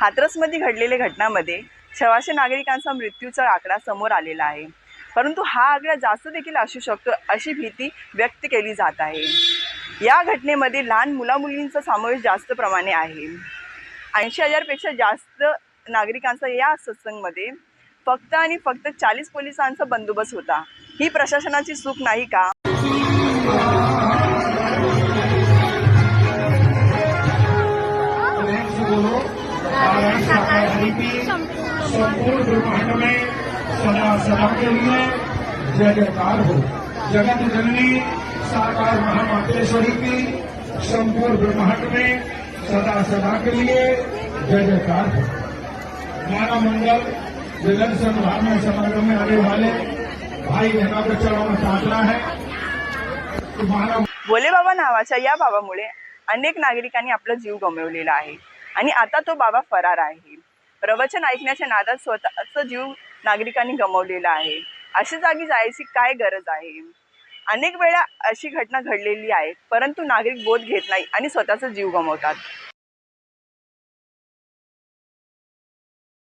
हाथरसमध्ये घडलेल्या घटनामध्ये सव्वाशे नागरिकांचा मृत्यूचा आकडा समोर आलेला आहे. परंतु हा आकडा जास्त देखील असू शकतो अशी भीती व्यक्त केली जात आहे. या घटनेमध्ये लहान मुलामुलींचा समावेश जास्त प्रमाणे आहे. ऐंशी हजारपेक्षा जास्त नागरिकांचा या सत्संगमध्ये फक्त आणि फक्त चाळीस पोलिसांचा बंदोबस्त होता. ही प्रशासनाची चूक नाही का? नारायण समिति संपूर्ण ब्रह्मांड में सदा सदा के लिए जय जयकार हो जगत जननी साकार महामातेश्वरी की संपूर्ण ब्रह्मांड में सदा सदा के लिए जय जयकार हो मानव मंगल विलन संभावना समारोह में आने वाले भाई बहना के में साधना है कि मानव भोलेबाबा नावाच्या या भावामुळे अनेक नागरिकांनी आपला जीव गमावलेला आहे. आणि आता तो बाबा फरार आहे. प्रवचन ऐकण्याच्या नादात स्वतःचा जीव नागरिकांनी गमावलेला आहे. अशा जागी जायची काय गरज आहे? अनेक वेळा अशी घटना घडलेली आहे परंतु नागरिक बोध घेत नाही आणि स्वतःचा जीव गमावतात.